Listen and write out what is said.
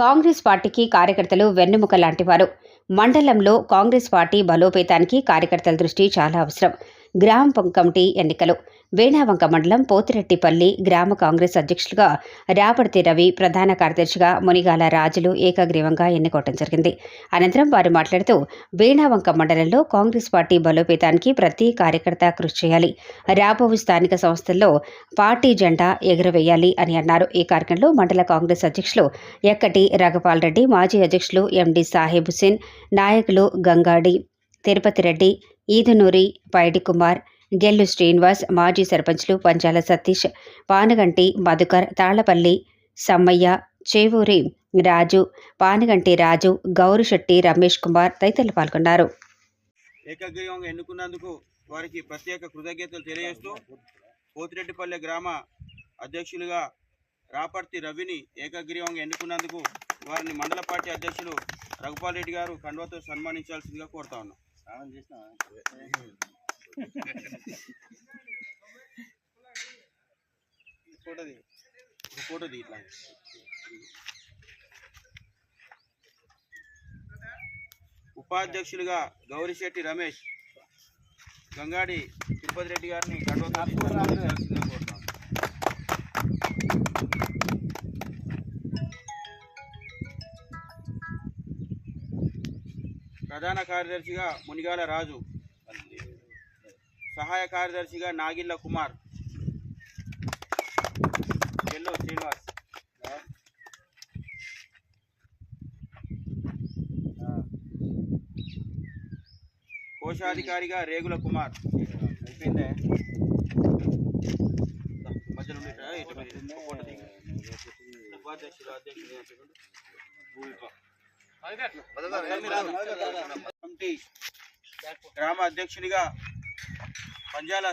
కాంగ్రెస్ పార్టీకి కార్యకర్తలు వెన్నెముక లాంటివారు. మండలంలో కాంగ్రెస్ పార్టీ బలోపేతానికి కార్యకర్తల దృష్టి చాలా అవసరం. గ్రామ కమిటీ ఎన్నికలు. వేణావంక మండలం పోతిరెట్టిపల్లి గ్రామ కాంగ్రెస్ అధ్యక్షులుగా రాపర్తి రవి ప్రధాన కార్యదర్శిగా మునిగాల రాజులు ఏకగ్రీవంగా ఎన్నుకోవడం జరిగింది. అనంతరం వారు మాట్లాడుతూ వేణావంక మండలంలో కాంగ్రెస్ పార్టీ బలోపేతానికి ప్రతి కార్యకర్త కృషి చేయాలి. రాబోవు స్థానిక సంస్థల్లో పార్టీ జెండా ఎగురవేయాలి అని అన్నారు. ఈ కార్యక్రమంలో మండల కాంగ్రెస్ అధ్యక్షులు ఎక్కటి రఘపాల్ రెడ్డి మాజీ అధ్యక్షులు ఎండి సాహెబ్ హుసేన్ నాయకులు గంగాడి తిరుపతి రెడ్డి ఈదునూరి పైడి కుమార్ గెల్లు శ్రీనివాస్ మాజీ సర్పంచ్లు పంచాల సతీష్ పానగంటి మధుకర్ తాళ్ళపల్లి సమ్మయ్య చేవూరి రాజు పానగంటి రాజు గౌరిశెట్టి రమేష్ కుమార్ తదితరులు పాల్గొన్నారు. ఏకగ్రీవంగా ఎన్నుకున్నందుకు వారికి ప్రత్యేక కృతజ్ఞతలు తెలియజేస్తూ పోతిరెడ్డిపల్లె గ్రామ అధ్యక్షులుగా రాపర్తి రవిని ఏకగ్రీవంగా ఎన్నుకున్నందుకు వారిని మండల పార్టీ అధ్యక్షులు రఘుపాల్ రెడ్డి గారు కండువతో సన్మానించాల్సిందిగా కోరుతా ఉన్నాం. ఫోటోది ఒక ఫోటో ఇట్లా ఉపాధ్యక్షులుగా గౌరిశెట్టి రమేష్ గంగాడి తిరుపతి రెడ్డి గారిని కోరుతాం ప్రధాన కార్యదర్శిగా మునిగాల రాజు సహాయ కార్యదర్శిగా నాగిళ్ళ కుమార్ ఎల్లో శ్రీనివాస్ కోశాధికారిగా రేగుల కుమార్ అయిపోయిందే మధ్యలో ఉండేటా? ఇటు మీరు ఫోటో దిగండి. ఉపాధ్యక్షులు అధ్యక్షులు ఏం చెప్పండి? కమిటీ గ్రామ అధ్యక్షునిగా పంజాల